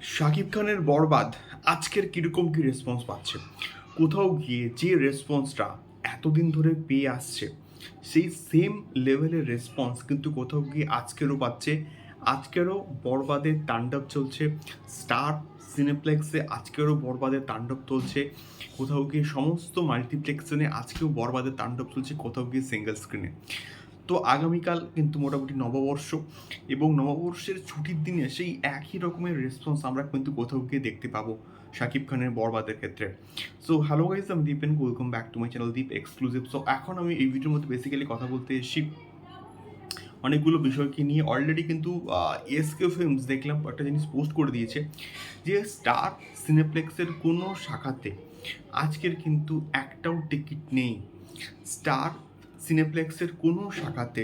শাকিব খানের বরবাদ আজকের কীরকম কী রেসপন্স পাচ্ছে? কোথাও গিয়ে যে রেসপন্সটা এতদিন ধরে পেয়ে আসছে, সেই সেম লেভেলের রেসপন্স কিন্তু কোথাও গিয়ে আজকেরও পাচ্ছে। আজকেরও বরবাদের তাণ্ডব চলছে, স্টার সিনেপ্লেক্সে আজকেরও বরবাদের তাণ্ডব চলছে, কোথাও গিয়ে সমস্ত মাল্টিপ্লেক্সে আজকেও বরবাদের তাণ্ডব চলছে, কোথাও গিয়ে সিঙ্গেল স্ক্রিনে তো আগামীকাল কিন্তু মোটামুটি নববর্ষ এবং নববর্ষের ছুটির দিনে সেই একই রকমের রেসপন্স আমরা কিন্তু কোথাও গিয়ে দেখতে পাবো শাকিব খানের বরবাদের ক্ষেত্রে। সো হ্যালো গাইজ আমি Deep and welcome back to my channel Deep exclusive so এখন আমি এই ভিডিওর মধ্যে বেসিক্যালি কথা বলতে এসেছি অনেকগুলো বিষয়কে নিয়ে। অলরেডি কিন্তু এসকে ফিল্মস দেখলাম, একটা জিনিস পোস্ট করে দিয়েছে যে স্টার সিনেপ্লেক্সের কোনো শাখাতে আজকের কিন্তু একটাও টিকিট নেই। স্টার সিনেপ্লেক্সের কোনো শাখাতে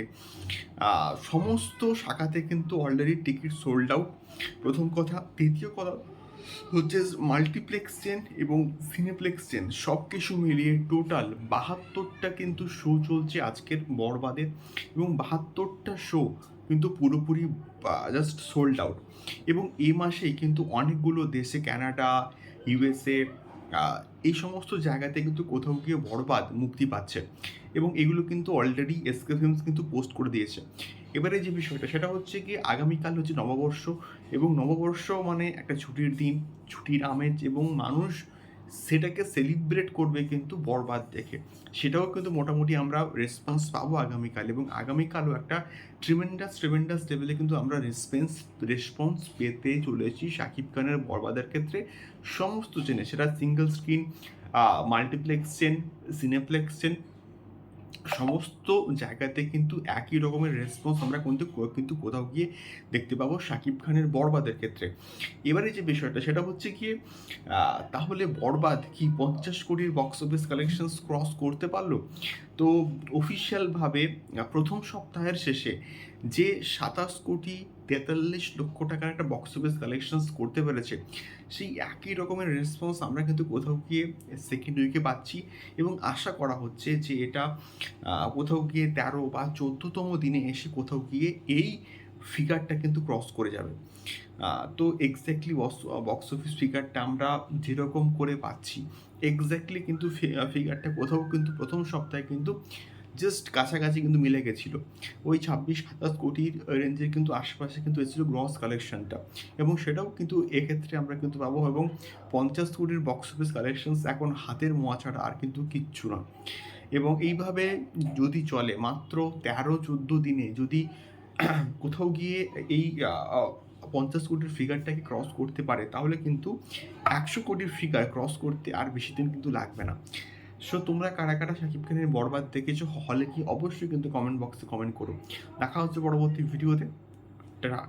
সমস্ত শাখাতে কিন্তু অলরেডি টিকিট সোল্ড আউট প্রথম কথা। দ্বিতীয় কথা হচ্ছে মাল্টিপ্লেক্স চেন এবং সিনেপ্লেক্স চেন সব কিছু মিলিয়ে টোটাল বাহাত্তরটা কিন্তু শো চলছে আজকের বরবাদের এবং বাহাত্তরটা শো কিন্তু পুরোপুরি জাস্ট সোল্ড আউট এবং এ মাসেই কিন্তু অনেকগুলো দেশে কানাডা ইউএসএ এই সমস্ত জায়গাতে কিন্তু কোথাও গিয়ে বরবাদ মুক্তি পাচ্ছে। এবং এগুলো কিন্তু অলরেডি এসকে ফিল্মস কিন্তু পোস্ট করে দিয়েছে। এবারে যে বিষয়টা, সেটা হচ্ছে কি আগামীকাল হচ্ছে নববর্ষ। এবং নববর্ষ মানে একটা ছুটির দিন, ছুটির আমেজ এবং মানুষ সেটাকে সেলিব্রেট করবে কিন্তু বরবাদ দেখে। সেটাও কিন্তু মোটামুটি আমরা রেসপন্স পাবো আগামীকাল এবং আগামীকালও একটা ট্রিমেন্ডাস ট্রিমেন্ডাস লেভেলে কিন্তু আমরা রেসপেন্স রেসপন্স পেতে চলেছি শাকিব খানের বরবাদের ক্ষেত্রে। সমস্ত চেনে সেটা single screen multiplex chain cineplex chain সমস্ত জায়গাতে কিন্তু একই রকমের রেসপন্স আমরা কিন্তু কিন্তু কোথাও গিয়ে দেখতে পাবো শাকিব খানের বরবাদের ক্ষেত্রে। এবারে যে বিষয়টা, সেটা হচ্ছে গিয়ে তাহলে বরবাদ কি পঞ্চাশ কোটির বক্স অফিস কালেকশনস ক্রস করতে পারল? তো অফিসিয়ালভাবে প্রথম সপ্তাহের শেষে যে সাতাশ কোটি তেতাল্লিশ লক্ষ টাকার একটা বক্স অফিস কালেকশনস করতে পেরেছে, সেই একই রকমের রেসপন্স আমরা কিন্তু কোথাও গিয়ে সেকেন্ড উইকে পাচ্ছি এবং আশা করা হচ্ছে যে এটা কোথাও গিয়ে তেরো বা চোদ্দোতম দিনে এসে কোথাও গিয়ে এই ফিগারটা কিন্তু ক্রস করে যাবে। তো এক্স্যাক্টলি বক্স অফিস ফিগারটা আমরা যেরকম করে পাচ্ছি এক্স্যাক্টলি কিন্তু ফিগারটা কোথাও কিন্তু প্রথম সপ্তাহে কিন্তু জাস্ট কাছাকাছি কিন্তু মিলে গেছিল। ওই ছাব্বিশ, সাতাশ কোটির রেঞ্জের কিন্তু আশেপাশে কিন্তু এসেছিল গ্রস কালেকশনটা এবং সেটাও কিন্তু এক্ষেত্রে আমরা কিন্তু পাবো এবং পঞ্চাশ কোটির বক্স অফিস কালেকশনস এখন হাতের মোয়া ছাড়া আর কিন্তু কিচ্ছু না। এবং এইভাবে যদি চলে, মাত্র তেরো, চোদ্দ দিনে যদি কোথাও গিয়ে এই পঞ্চাশ কোটির ফিগারটাকে ক্রস করতে পারে, তাহলে কিন্তু একশো কোটির ফিগার ক্রস করতে আর বেশি দিন কিন্তু লাগবে না। সো তোমরা কারা কারা শাকিব খানের বরবাদ দেখেছ হলে কি অবশ্যই কিন্তু কমেন্ট বক্সে কমেন্ট করো। দেখা হচ্ছে পরবর্তী ভিডিওতে টাটা।